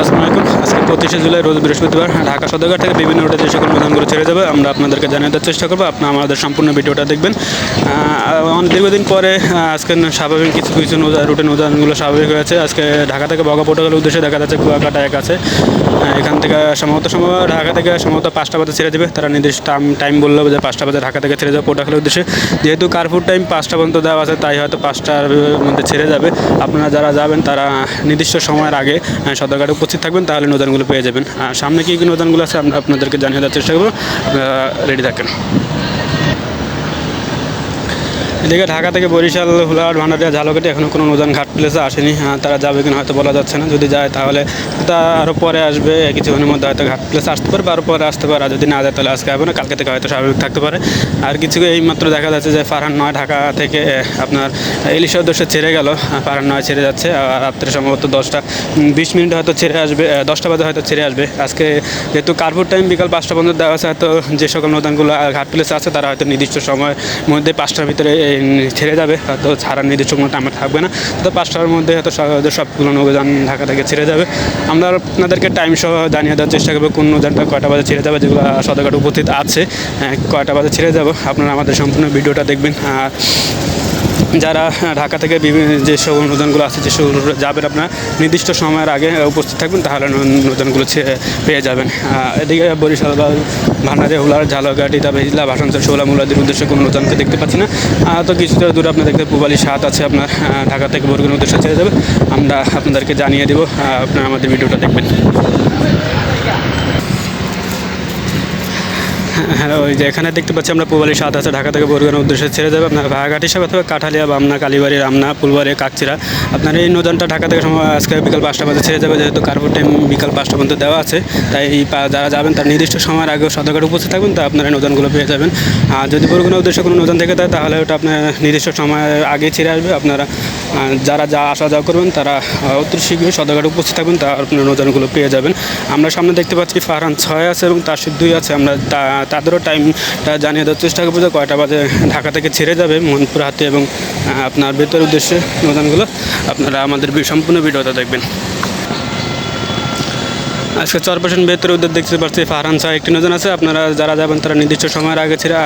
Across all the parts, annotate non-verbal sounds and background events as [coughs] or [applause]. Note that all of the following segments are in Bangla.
আসসালামু আলাইকুম। আজকে পঁচিশে জুলাই, রোজ বৃহস্পতিবার ঢাকা সদরঘাট থেকে বিভিন্ন রুটে যে সকল নৌযানগুলো ছেড়ে যাবে, আমরা আপনাদেরকে জানিয়ে দেওয়ার চেষ্টা করব। আপনারা আমাদের সম্পূর্ণ ভিডিওটা দেখবেন। দীর্ঘদিন পরে আজকে স্বাভাবিক কিছু কিছু রুটে নৌযানগুলো স্বাভাবিক হয়েছে। আজকে ঢাকা থেকে বগা পোর্টালের উদ্দেশ্যে দেখা যাচ্ছে কুয়াকাটা এক আছে। এখান থেকে সম্ভবত সম্ভব ঢাকা থেকে সম্ভবত পাঁচটা বাজে ছেড়ে দেবে। তারা নির্দিষ্ট টাইম বলল যে পাঁচটা বাজে ঢাকা থেকে ছেড়ে যাবে পোর্টালের উদ্দেশ্যে। যেহেতু কারফুর টাইম পাঁচটা পর্যন্ত দেওয়া আছে, তাই হয়তো পাঁচটার মধ্যে ছেড়ে যাবে। আপনারা যারা যাবেন, তারা নির্দিষ্ট সময়ের আগে সদরঘাটে উপস্থিত থাকবেন, তাহলে নদানগুলো পেয়ে যাবেন। আর সামনে কি কি নদানগুলো আছে আপনাদেরকে জানিয়ে দেওয়ার চেষ্টা করব। রেডি থাকেন। এদিকে ঢাকা থেকে বরিশাল, হুলাহাট, ভান্ডারিয়া, ঝালকাঠি এখনও কোনো নৌযান ঘাট প্লেসে আসেনি। তারা যাবে কিনা হয়তো বলা যাচ্ছে না। যদি যায় তাহলে তা আরও পরে আসবে। কিছুক্ষণের মধ্যে হয়তো ঘাট প্লেসে আসতে পারবে আরও পরে আসতে পারে। আর যদি না যায় তাহলে আজকে হবে না, কালকে থেকে হয়তো স্বাভাবিক থাকতে পারে। আর কিছু এইমাত্র দেখা যাচ্ছে যে ফারহান নয় ঢাকা থেকে আপনার ইলিশ উদ্দেশ্যে ছেড়ে গেল। ফারহান নয় ছেড়ে যাচ্ছে। আর রাত্রে সম্ভবত দশটা বিশ মিনিট হয়তো ছেড়ে আসবে দশটা বাজে হয়তো ছেড়ে আসবে। আজকে যেহেতু কার্পুর টাইম বিকাল পাঁচটা পর্যন্ত দেওয়া আছে, হয়তো যে সকল নৌদানগুলো ঘাট প্লেসে আছে, তারা হয়তো নির্দিষ্ট সময়ের মধ্যে পাঁচটার ভিতরে ছেড়ে যাবে হয়তো ছাড়ার নির্দিষ্ট কোনো টাইম থাকবে না। তো পাঁচটার মধ্যে হয়তো সব- সবগুলো নৌযান ঢাকা থেকে ছেড়ে যাবে। আমরা আপনাদেরকে টাইম সহ জানিয়ে দেওয়ার চেষ্টা করব কোন নৌযানটা কয়টা বাজে ছেড়ে যাবে যেগুলো সদরঘাট উপস্থিত আছে হ্যাঁ, কয়টা বাজে ছেড়ে যাব আপনারা আমাদের সম্পূর্ণ ভিডিওটা দেখবেন। আর যারা ঢাকা থেকে বিভিন্ন যে সকল নৌযানগুলো আছে, যে সকল যাবেন আপনার, নির্দিষ্ট সময়ের আগে উপস্থিত থাকবেন, তাহলে ছে- পেয়ে যাবেন। এদিকে বরিশাল বা ভান্ডারে, হুলার, ঝালকাঠি, তারপরে হিজলা ভাষাঞ্চল ষোলা মুলাদের উদ্দেশ্যে কোনো নৌযানকে দেখতে পাচ্ছি না। তো কিছুটা দূরে আপনার দেখতে পুবালি সাত আছে, আপনার ঢাকা থেকে বরগুনের উদ্দেশ্যে ছেড়ে যাবে। আমরা আপনাদেরকে জানিয়ে দেবো আপনারা আমাদের ভিডিওটা দেখবেন। হ্যাঁ ওই যে এখানে দেখতে পাচ্ছি আমরা পুবালি সাত আছে, ঢাকা থেকে বরগুনার উদ্দেশ্যে ছেড়ে যাবে। আপনার ভাগাঘাট হিসাবে অথবা কাঠালিয়া, বামনা, কালীবাড়ি, রামনা, ফুলবাড়ি, কাকচিরা, আপনার এই নৌযানটা ঢাকা থেকে সময়, আজকে বিকাল পাঁচটা বাজে ছেড়ে যাবে, যেহেতু কার্পুর টাইম বিকাল পাঁচটা পর্যন্ত দেওয়া আছে। তাই যারা যাবেন, তার নির্দিষ্ট সময়ের আগে সদরঘাট উপস্থিত থাকবেন, তা আপনারা এই নৌযানগুলো পেয়ে যাবেন। আর যদি বরগুনার উদ্দেশ্যে কোনো নৌযান থেকে থাকে তাহলে ওটা আপনার নির্দিষ্ট সময়ের আগে ছেড়ে আসবে। আপনারা যারা যা আসা যাওয়া করবেন, তারা অতি শীঘ্রই সদরঘাটে উপস্থিত থাকবেন, তা আপনার নৌযানগুলো পেয়ে যাবেন। আমরা সামনে দেখতে পাচ্ছি ফারহান ছয় আছে এবং তার দুই আছে। আমরা তাদেরও টাইমটা জানিয়ে দেওয়ার চেষ্টা করব যে কয়টা বাজে ঢাকা থেকে ছেড়ে যাবে মোহনপুর হাতে এবং আপনার ভেতরের উদ্দেশ্যে অনুদানগুলো আপনারা আমাদের সম্পূর্ণ ভিডিওটা দেখবেন। আজকে চরপেশন বেতর উদ্যোগ দেখতে পাচ্ছি ফারহান শাহ। একটি নৌযান আছে, আপনারা যারা যাবেন তারা নির্দিষ্ট সময়ের আগে ছেড়ে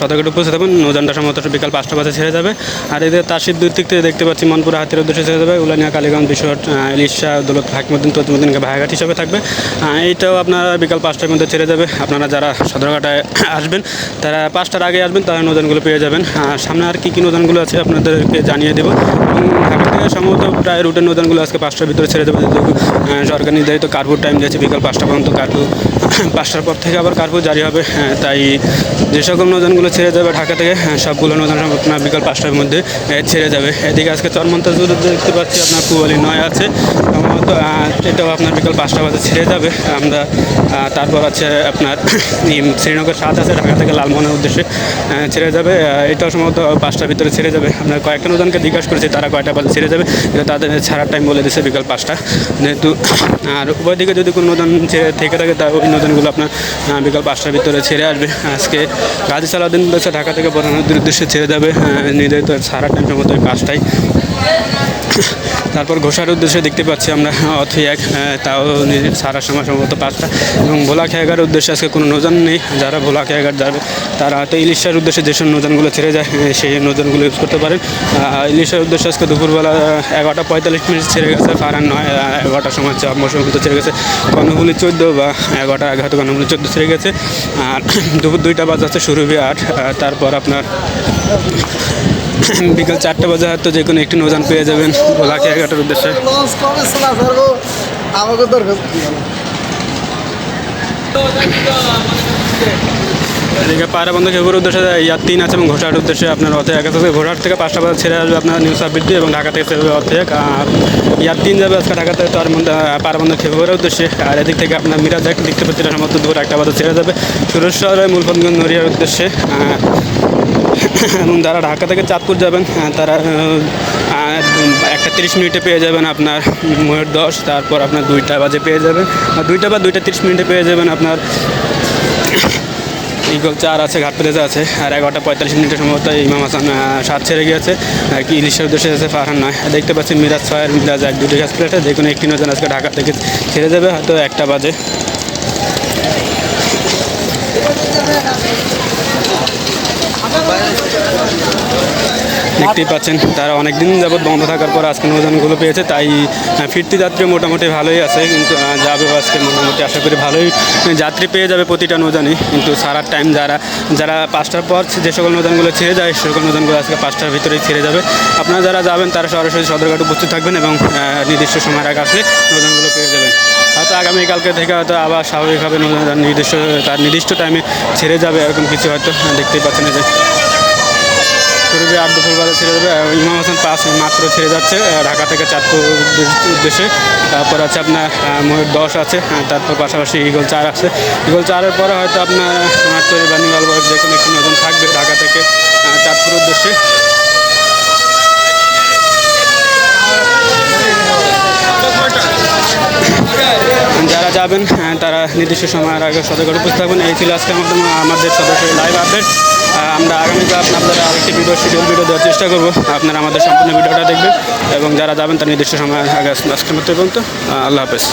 সদরঘাট উপস্থিত হবেন। নৌযানটা সম্ভবত বিকাল পাঁচটা বাজে ছেড়ে যাবে। আর এদের তার দুই দিক থেকে দেখতে পাচ্ছি মনপুরা হাতের উদ্দেশ্যে ছেড়ে যাবে। উলানিয়া, কালীগঞ্জ বিশ্বট ইলিশা দৌলত, হাকিমুদ্দিন, তজমুদ্দিনকে ভাইঘাট হিসাবে থাকবে। এইটাও আপনারা বিকাল পাঁচটার মধ্যে ছেড়ে যাবে। আপনারা যারা সদরঘাটায় [coughs] আসবেন, তারা পাঁচটার আগে আসবেন তারা নৌযানগুলো পেয়ে যাবেন। সামনে আর কী কী নৌযানগুলো আছে আপনাদেরকে জানিয়ে দেবো। সম্ভবত প্রায় রুটের নৌযানগুলো আজকে পাঁচটার ভিতরে ছেড়ে দেবে। সরকার নির্ধারিত কার্পুর টাইম দিয়েছে বিকাল পাঁচটা পর্যন্ত কার্ফু [coughs] পাঁচটার পর থেকে আবার কার্ফু জারি হবে। হ্যাঁ, তাই যে সকল নৌযানগুলো ছেড়ে যাবে ঢাকা থেকে হ্যাঁ, সবগুলো নৌযান আপনার বিকাল পাঁচটার মধ্যে ছেড়ে যাবে। এদিকে আজকে চরমন্তাজ দেখতে পাচ্ছি আপনার কুয়ালি নয় আছে। সম্ভবত এটাও আপনার বিকাল পাঁচটা বাজে ছেড়ে যাবে। আমরা তারপর আছে আপনার [coughs] শ্রীনগর সাত আছে ঢাকা থেকে লালমোহনের উদ্দেশ্যে ছেড়ে যাবে। এটাও সম্ভবত পাঁচটার ভিতরে ছেড়ে যাবে। আমরা কয়েকটা নৌযানকে জিজ্ঞাসা করেছি তারা কয়টা বাজে ছেড়ে যাবে, তাদের ছাড়ার টাইম বলে দিচ্ছে বিকাল পাঁচটা। যেহেতু, আর উভয় দিকে যদি কোনো নদন থেকে থাকে তার ওই নদনগুলো আপনার বিকাল পাঁচটার ভিতরে ছেড়ে আসবে। আজকে গাজী সালাউদ্দিন ঢাকা থেকে বরানদের উদ্দেশ্যে ছেড়ে যাবে নির্ধারিত ছাড়ার টাইম সম্ভবত ওই পাঁচটায়। তারপর ঘোষার উদ্দেশ্যে দেখতে পাচ্ছি আমরা অথই এক তাও সারার সময় সম্ভবত পাঁচটা। এবং ভোলা খেয়াঘার উদ্দেশ্যে আজকে কোনো নৌযান নেই। যারা ভোলা খেয়াঘাট যাবে, তারা হয়তো ইলিশার উদ্দেশ্যে যেসব নৌযানগুলো ছেড়ে যায় সেই নৌযানগুলো ইউজ করতে পারেন। ইলিশার উদ্দেশ্যে আজকে দুপুরবেলা এগারোটা পঁয়তাল্লিশ মিনিট ছেড়ে গেছে ফারান নয় এগারোটার সময় চাপ মৌসুম ছেড়ে গেছে। কর্ণফুলি চোদ্দ বা এগারোটা আগে হয়তো কর্ণফুলি চোদ্দ ছেড়ে গেছে। আর [clears throat] দুপুর দুইটা বাজে আছে, সুরভি আট তারপর আপনার [laughs] বিকাল চারটে বাজে, হয়তো যে কোনো একটি নৌযান পেয়ে যাবেন ভোলা খেয়াঘাটের উদ্দেশ্যে। আমাকে দরকার এদিকে খেপুর উদ্দেশ্যে ইয়ার তিন আছে এবং ঘোষার উদ্দেশ্যে আপনার অর্থে এক আছে ঘোষার থেকে পাঁচটা বাজার ছেড়ে আসবে আপনার নিউ সাববৃদ্ধি এবং ঢাকা থেকে ছেড়ে অর্থে আর ইয়ার তিন যাবে আজকে ঢাকা থেকে তার মধ্যে পায়রা বন্ধ খেপুরের উদ্দেশ্যে। আর এদিক থেকে আপনার মিরাজ এক দেখতে পাচ্ছি সম্ভবত দুপুর একটা বাজার ছেড়ে যাবে। সুরেশ্বরের মূলফনগঞ্জ নড়িয়ার উদ্দেশ্যে। এবং যারা ঢাকা থেকে চাঁদপুর যাবেন তারা একটা তিরিশ মিনিটে পেয়ে যাবেন আপনার ময়ূর দশ, তারপর আপনার দুইটা বাজে পেয়ে যাবেন। আর দুইটা বা দুইটা তিরিশ মিনিটে পেয়ে যাবেন আপনার ইগল চার আছে ঘাট প্লেজা আছে, আর এগারোটা পঁয়তাল্লিশ মিনিটের সম্ভবত ইমাম হাসান সাত ছেড়ে গিয়েছে। আর কি ইলিশের উদ্দেশ্যে আছে ফারহান নয়। দেখতে পাচ্ছি মিরাজ ছয়ের মিরাজ এক, দুটি গ্যাস প্লেটে, যে কোনো একটি নজন আজকে ঢাকা থেকে ছেড়ে যাবে, হয়তো একটা বাজে। দেখতেই পাচ্ছেন, তারা অনেক দিন যাবৎ বন্ধ থাকার পর আজকে নৌযানগুলো পেয়েছে, তাই ফিরতি যাত্রী মোটামুটি ভালোই আছে, কিন্তু যাবে আজকে মোটামুটি আশা করি ভালোই যাত্রী পেয়ে যাবে প্রতিটা নৌযানই কিন্তু সারার টাইম যারা যারা পাঁচটার পর যে সকল নৌযানগুলো ছেড়ে যায়, সে সকল নৌযানগুলো আজকে পাঁচটার ভিতরেই ছেড়ে যাবে। আপনারা যারা যাবেন, তারা সরাসরি সদরঘাট উপস্থিত থাকবেন এবং নির্দিষ্ট সময়ের আগে আসলে নৌযানগুলো পেয়ে যাবেন। হয়তো আগামীকালকে থেকে হয়তো আবার স্বাভাবিকভাবে নির্দিষ্ট, তার নির্দিষ্ট টাইমে ছেড়ে যাবে, এরকম কিছু হয়তো দেখতেই পাচ্ছেন যে। পূর্বে আট দুপুর বেলা ছেড়ে আর ইমাম হাসান পাস মাত্র ছেড়ে যাচ্ছে ঢাকা থেকে চাঁদপুর উদ্দেশ- উদ্দেশ্যে। তারপর আছে আপনার ময়ূর দশ আছে তারপর পাশাপাশি ইগল চার আছে। ইগল চারের পরে হয়তো আপনার সোনারতরি বা যে কোনো একটি নতুন থাকবে ঢাকা থেকে চাঁদপুর উদ্দেশ্যে যারা যাবেন তারা নির্দিষ্ট সময়ের আগে সতর্ক উপস্থিত থাকবেন। এই ছিল আজকে আমাদের আমাদের সদস্যের লাইভ আপডেট আমরা আগামীকাল আপনাদের আরেকটি ভিডিও শিডিউল ভিডিও দেওয়ার চেষ্টা করব। আপনারা আমাদের সম্পূর্ণ ভিডিওটা দেখবেন এবং যারা যাবেন, তার নির্দিষ্ট সময় আগে আজকের মতো পর্যন্ত। আল্লাহ হাফেজ।